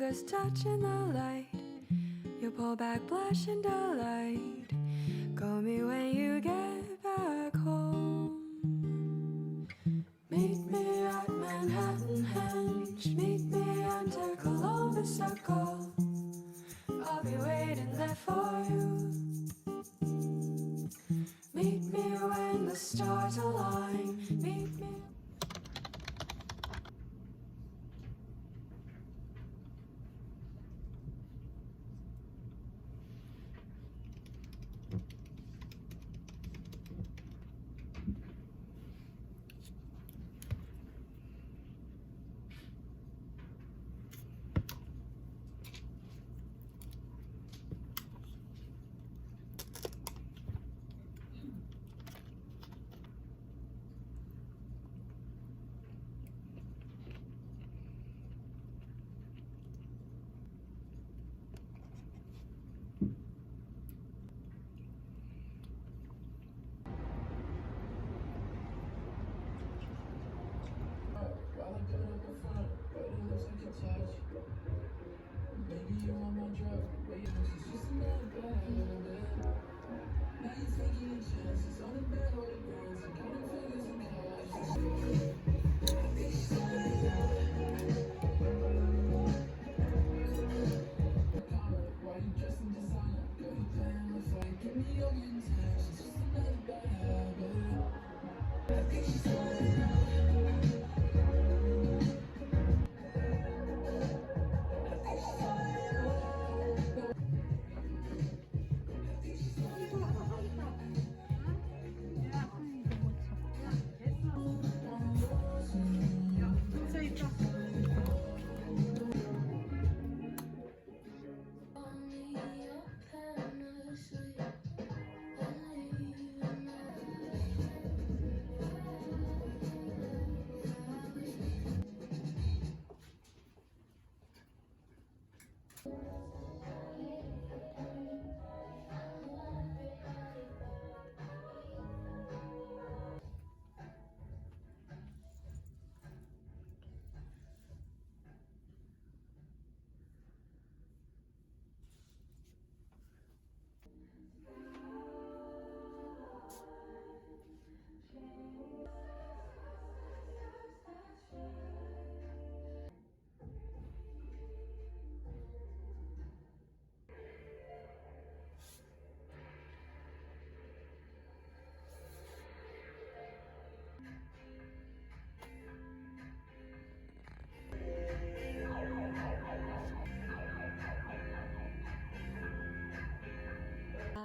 fingers touching the light. You pull back, blush and delight. Call me when you get back home. Meet me at Manhattan Henge. Meet me under Columbus Circle. I'll be waiting there for you. Meet me when the stars align. Meet me.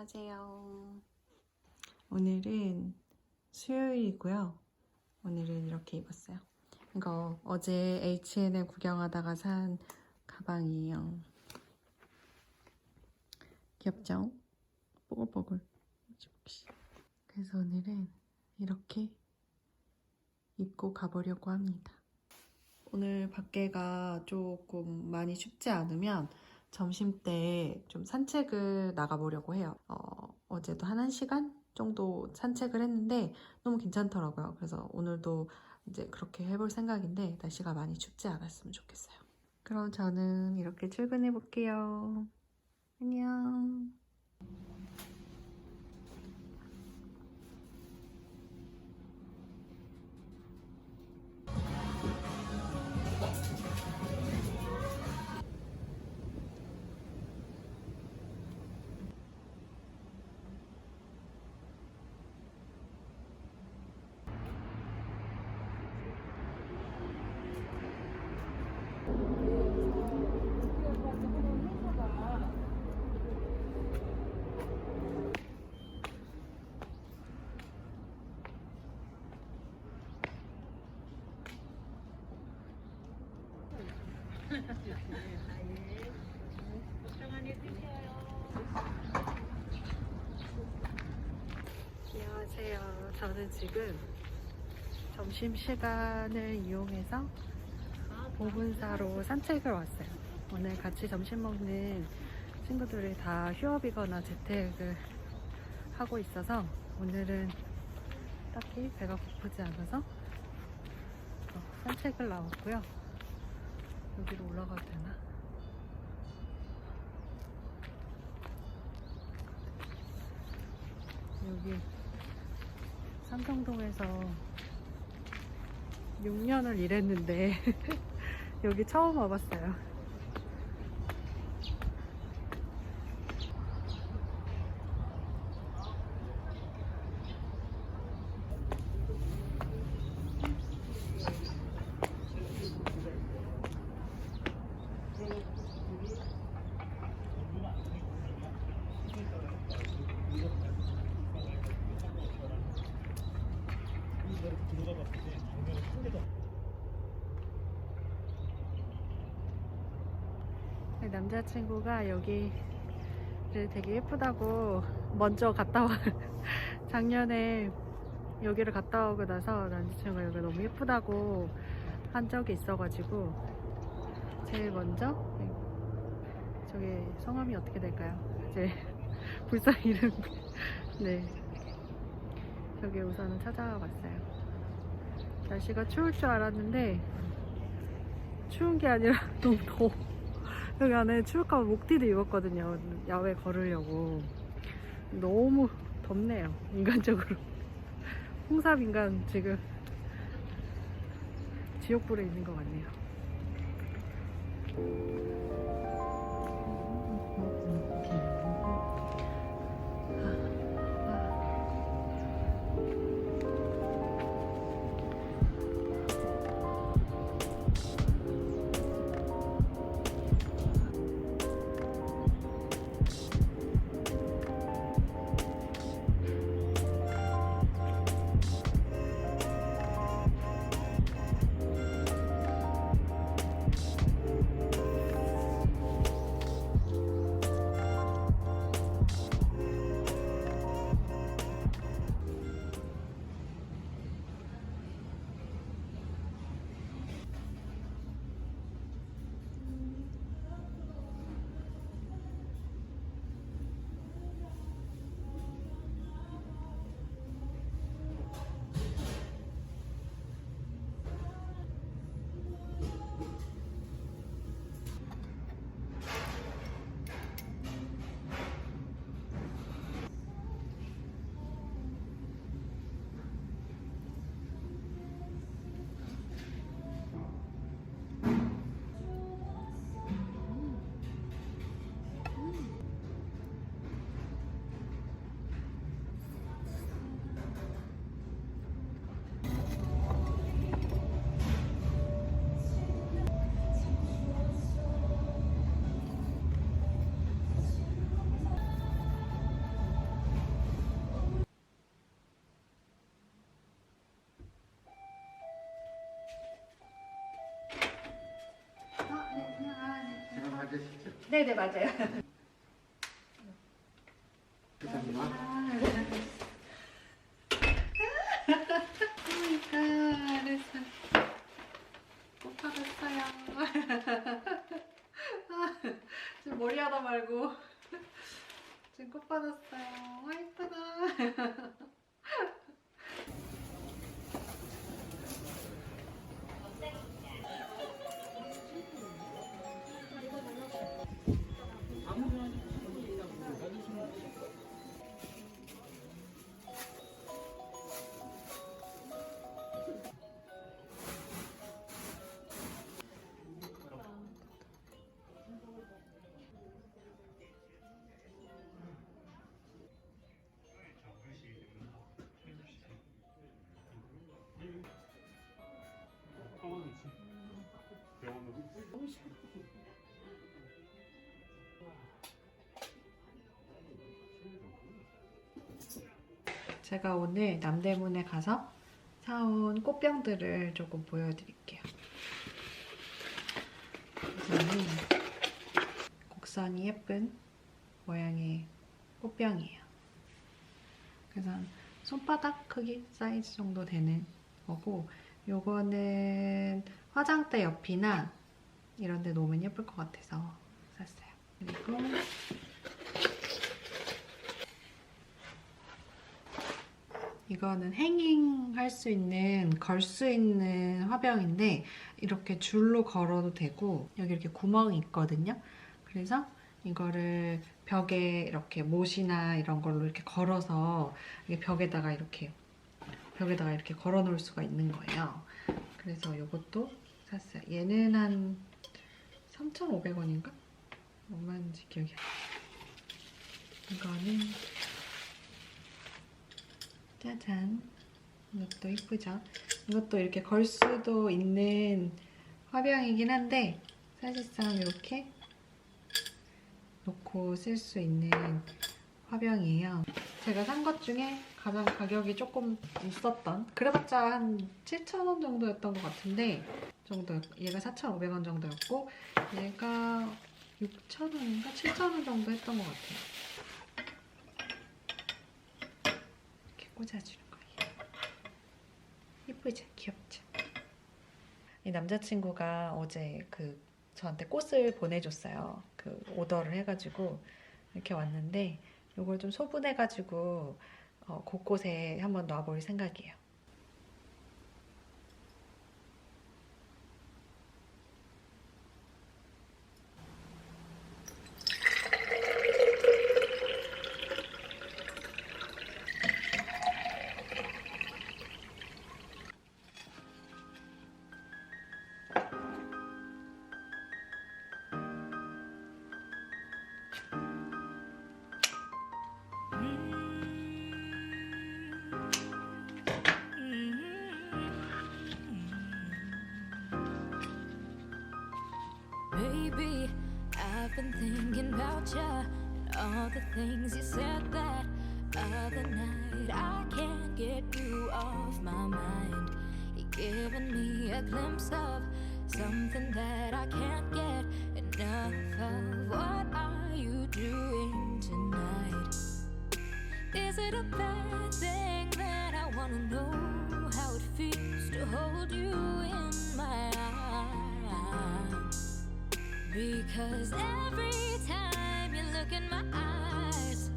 안녕하세요. 오늘은 수요일이고요. 오늘은 이렇게 입었어요. 이거 어제 H&M 구경하다가 산 가방이에요. 귀엽죠? 뽀글뽀글. 그래서 오늘은 이렇게 입고 가보려고 합니다. 오늘 밖에가 조금 많이 춥지 않으면 점심 때 좀 산책을 나가보려고 해요. 어, 어제도 한 1시간 정도 산책을 했는데 너무 괜찮더라고요. 그래서 오늘도 이제 그렇게 해볼 생각인데 날씨가 많이 춥지 않았으면 좋겠어요. 그럼 저는 이렇게 출근해 볼게요. 안녕. 안녕하세요. 저는 지금 점심시간을 이용해서 보분사로 산책을 왔어요. 오늘 같이 점심 먹는 친구들이 다 휴업이거나 재택을 하고 있어서 오늘은 딱히 배가 고프지 않아서 어, 산책을 나왔고요. 여기로 올라가도 되나? 여기 삼성동에서 6년을 일했는데 여기 처음 와봤어요. 남자친구가 여기를 되게 예쁘다고 먼저 갔다 와 작년에 여기를 갔다 오고 나서 남자친구가 여기가 너무 예쁘다고 한 적이 있어가지고 제일 먼저 네, 저기 성함이 어떻게 될까요? 제 불상 이름. 네. 저기 우선은 찾아와 봤어요. 날씨가 추울 줄 알았는데 추운 게 아니라 너무 더워 여기 안에 추울까봐 목티도 입었거든요. 야외 걸으려고. 너무 덥네요. 인간적으로. 홍삽 인간 지금 지옥불에 있는 것 같네요. 받으시죠. 네네, 맞아요. 죄송합니다. 그러니까 그래서 꼭 받았어요. 지금 머리 하다 말고 지금 꼭 받았어요. 와 이쁘다. 제가 오늘 남대문에 가서 사온 꽃병들을 조금 보여드릴게요. 우선은 곡선이 예쁜 모양의 꽃병이에요. 그래서 손바닥 크기 사이즈 정도 되는 거고 요거는 화장대 옆이나 이런 데 놓으면 예쁠 것 같아서 샀어요. 그리고 이거는 행잉 할 수 있는 걸 수 있는 화병인데 이렇게 줄로 걸어도 되고 여기 이렇게 구멍이 있거든요. 그래서 이거를 벽에 이렇게 못이나 이런 걸로 이렇게 걸어서 이게 벽에다가 이렇게 벽에다가 이렇게 걸어 놓을 수가 있는 거예요. 그래서 이것도 샀어요. 얘는 한 3,500원인가? 얼마인지 기억이 안 나요. 이거는 짜잔. 이것도 이쁘죠? 이것도 이렇게 걸 수도 있는 화병이긴 한데 사실상 이렇게 놓고 쓸 수 있는 화병이에요. 제가 산 것 중에 가장 가격이 조금 있었던 그래봤자 한 7,000원 정도였던 것 같은데 정도 얘가 4,500원 정도였고 얘가 6,000원인가 7,000원 정도 했던 것 같아요. 이렇게 꽂아주는 거예요. 이쁘죠? 귀엽죠? 이 남자친구가 어제 그 저한테 꽃을 보내줬어요. 그 오더를 해가지고 이렇게 왔는데 이걸 좀 소분해가지고 어, 곳곳에 한번 놔볼 생각이에요. Baby, I've been thinking about ya and all the things you said that other night. I can't get you off my mind. You're giving me a glimpse of something that I can't get enough of. What are you doing tonight? Is it a bad thing that I wanna know how it feels to hold you in my? Because every time you look in my eyes,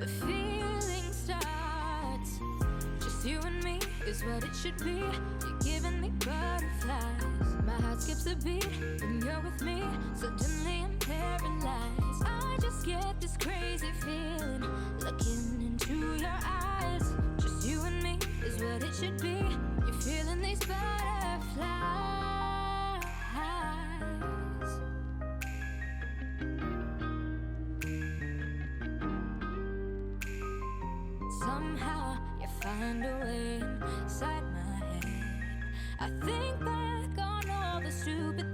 the feeling starts. Just you and me is what it should be. You're giving me butterflies. My heart skips a beat when you're with me. Suddenly I'm paralyzed. I just get this crazy feeling looking into your eyes. Somehow you find a way inside my head. I think back on all the stupid